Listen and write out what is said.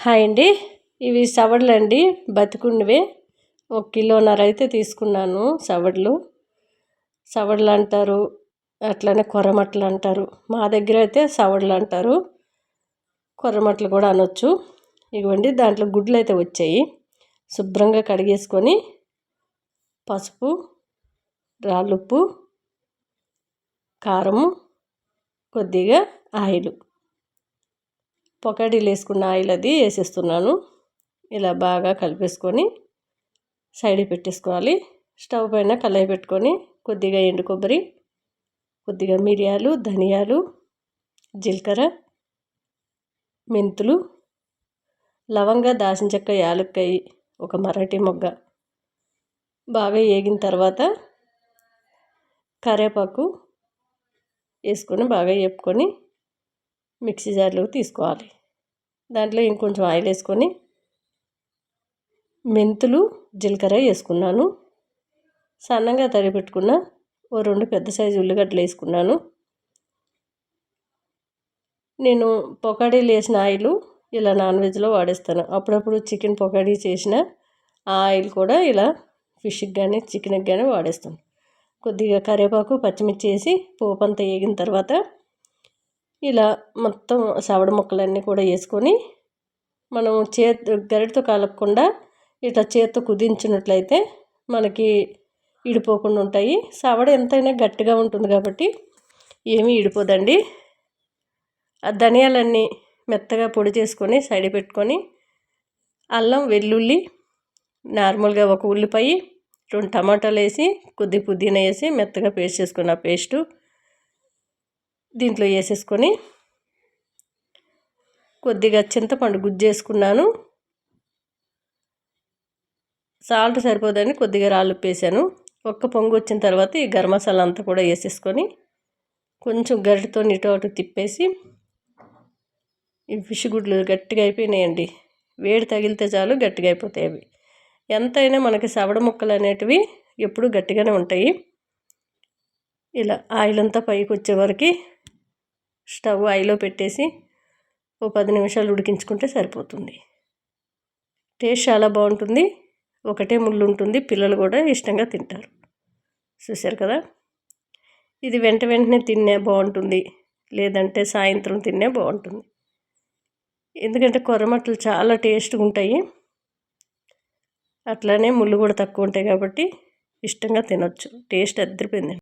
Hi అండి. ఇవి సవడ్లు అండి. ఒక కిలోన్నర అయితే తీసుకున్నాను సవడ్లు. సవడ్లు అంటారు. అట్లనే కొరమట్లు అంటారు. మా దగ్గర అయితే సవడ్లు అంటారు. కొర్రమట్లు కూడా అనొచ్చు. ఇవ్వండి దాంట్లో గుడ్లు అయితే వచ్చాయి. శుభ్రంగా కడిగేసుకొని పసుపు రాళ్ళుప్పు కారము కొద్దిగా ఆయిల్. పొకాడీలు వేసుకున్న ఆయిల్ అది వేసేస్తున్నాను. ఇలా బాగా కలిపేసుకొని సైడ్ పెట్టేసుకోవాలి. స్టవ్ పైన కళాయి పెట్టుకొని కొద్దిగా ఎండు కొబ్బరి కొద్దిగా మిరియాలు ధనియాలు జీలకర్ర మెంతులు లవంగ దాచిన చెక్క యాలక్కాయ ఒక మరాఠీ మొగ్గ బాగా వేగిన తర్వాత కరివేపాకు వేసుకొని బాగా వేపుకొని మిక్సీ జార్లో తీసుకోవాలి. దాంట్లో ఇంకొంచెం ఆయిల్ వేసుకొని మెంతులు జీలకర్ర వేసుకున్నాను. సన్నగా తరిగి పెట్టుకున్న ఓ రెండు పెద్ద సైజు ఉల్లిగడ్డలు వేసుకున్నాను. నేను పొకాడీలు వేసిన ఆయిల్ ఇలా నాన్ వెజ్లో వాడేస్తాను. అప్పుడప్పుడు చికెన్ పొకాడీ చేసిన ఆ ఆయిల్ కూడా ఇలా ఫిష్కి కానీ చికెన్కి కానీ వాడేస్తాను. కొద్దిగా కరివేపాకు పచ్చిమిర్చి వేసి పోపు అంతా వేగిన తర్వాత ఇలా మొత్తం సవడ ముక్కలన్నీ కూడా వేసుకొని మనం చేతి గరిటతో కలపకుండా ఇట్లా చేత్తో కుదించినట్లయితే మనకి ఇడిపోకుండా ఉంటాయి. సవడ ఎంతైనా గట్టిగా ఉంటుంది కాబట్టి ఏమీ ఇడిపోదండి. ఆ ధనియాలన్నీ మెత్తగా పొడి చేసుకొని సైడ్ పెట్టుకొని అల్లం వెల్లుల్లి నార్మల్గా ఒక ఉల్లిపాయ రెండు టమాటాలు వేసి కొద్ది పుదీనా వేసి మెత్తగా పేస్ట్ చేసుకున్న పేస్టు దీంట్లో వేసేసుకొని కొద్దిగా చింతపండు గుజ్జు వేసుకున్నాను సాల్ట్ సరిపోదని కొద్దిగా రాళ్ళు వేసాను ఒక్క పొంగు వచ్చిన తర్వాత ఈ గరం మసాలా అంతా కూడా వేసేసుకొని కొంచెం గరిటితో ఇటు అటు తిప్పేసి ఈ ఫిష్ గుడ్లు గట్టిగా అయిపోయినాయండి. వేడి తగిలితే చాలు గట్టిగా అయిపోతాయి అవి. ఎంతైనా మనకి సవడ ముక్కలు అనేటివి ఎప్పుడు గట్టిగానే ఉంటాయి. ఇలా ఆయిల్ అంతా పైకి వచ్చే వరకు స్టవ్ ఐలో పెట్టేసి ఓ పది నిమిషాలు ఉడికించుకుంటే సరిపోతుంది. టేస్ట్ చాలా బాగుంటుంది. ఒకటే ముళ్ళు ఉంటుంది. పిల్లలు కూడా ఇష్టంగా తింటారు. చూశారు కదా? ఇది వెంట వెంటనే తిన్నే బాగుంటుంది. లేదంటే సాయంత్రం తిన్నే బాగుంటుంది. ఎందుకంటే కొర్రమట్టలు చాలా టేస్ట్గా ఉంటాయి. అట్లానే ముళ్ళు కూడా తక్కువ ఉంటాయి కాబట్టి ఇష్టంగా తినొచ్చు. టేస్ట్ అద్దరిపోయింది.